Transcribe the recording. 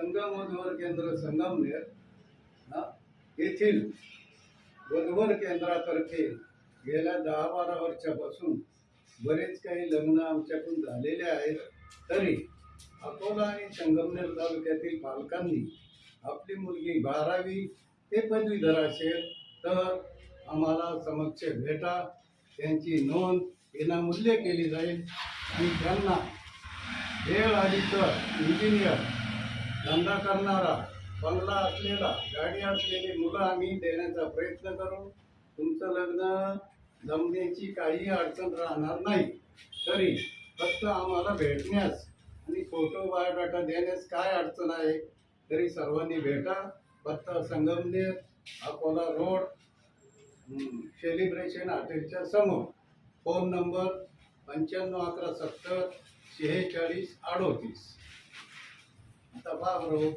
संगम वधूवर केंद्र संगमनेर हा, येथील वधूवर केंद्रातर्फे गेल्या दहा बारा वर्षापासून बरेच काही लग्न आमच्याकडून झालेले आहेत. तरी अकोला आणि संगमनेर तालुक्यातील पालकांनी आपली मुलगी बारावी ते पदवीधर असेल तर आम्हाला समक्ष भेटा. त्यांची नोंद विनामूल्य केली जाईल. आणि त्यांना वेळ आली तर इंजिनियर धंदा करणारा बंगला असलेला गाडी असलेली मुलं आम्ही देण्याचा प्रयत्न करू. तुमचं लग्न जमण्याची काही अडचण राहणार नाही. तरी फक्त आम्हाला भेटण्यास आणि फोटो बायोडाटा देण्यास काय अडचण आहे तरी सर्वांनी भेटा. पत्ता संगमनेर अकोला रोड सेलिब्रेशन हॉटेलच्या समोर. फोन नंबर पंच्याण्णव अकरा सत्तर शेहेचाळीस अडोतीस. I'm not la